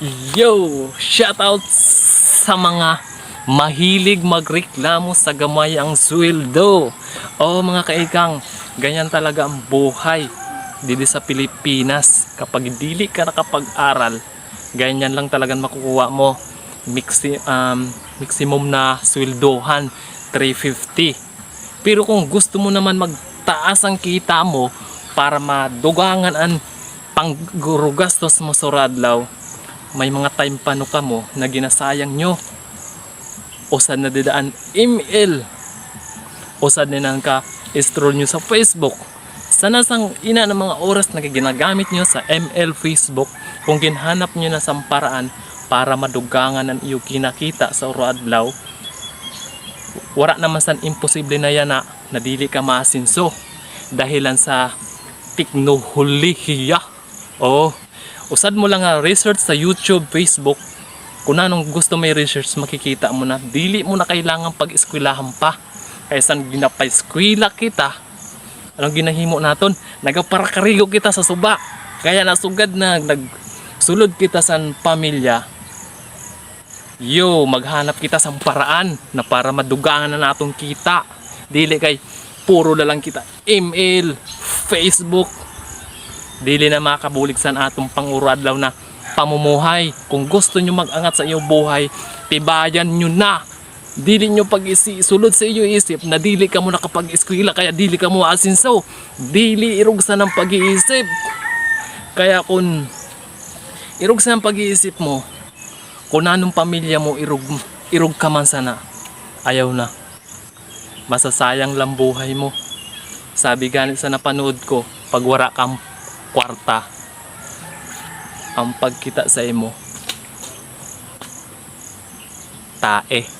Yo! Shoutout sa mga mahilig magreklamo sa gamay ang sweldo. O mga kaikang, ganyan talaga ang buhay dito sa Pilipinas. Kapag dili ka nakapag-aral, ganyan lang talagang makukuha mo. Mixi, um, maximum na sweldohan, 350. Pero kung gusto mo naman magtaas ang kita mo para madugangan ang panggurugastos mo sa radlaw, may mga time pa no ka mo na ginasayang nyo. Usad na didaan email. Usad na nang ka stroll nyo sa Facebook. Sana sang ina ng mga oras na ginagamit nyo sa ML Facebook kung ginhanap nyo na sa paraan para madugangan ang iyo kinakita sa radlaw wala naman san imposible na yan na nadili ka maasinso dahilan sa teknolohiya. Oh, usad mo lang nga research sa YouTube, Facebook. Kung anong gusto may research, makikita mo na dili mo na kailangan pag-eskwelahan pa. Kaya san ginapa-eskwela kita, anong ginahimo naton? Nagaparakarigo kita sa suba. Kaya nasugad na nagsulod kita sa pamilya Yo, maghanap kita sa paraan na para madugangan na natong kita. Dili kay puro na lang kita email, Facebook. Dili na makabulig sa atong panguradlaw na pamumuhay. Kung gusto nyo magangat sa iyong buhay, tibayan nyo na. Dili nyo pag sulod sa iyo isip na dili ka mo nakapag-eskwela kaya dili ka mo asinso. Dili irog sa ng pag-iisip. Kaya kung irog sa ng pag-iisip mo, kung anong pamilya mo irog, irog ka man sana, ayaw na. Masasayang lang buhay mo. Sabi ganit sa napanood ko, pag wara kang kwarta, ang pagkita sa imo, tae.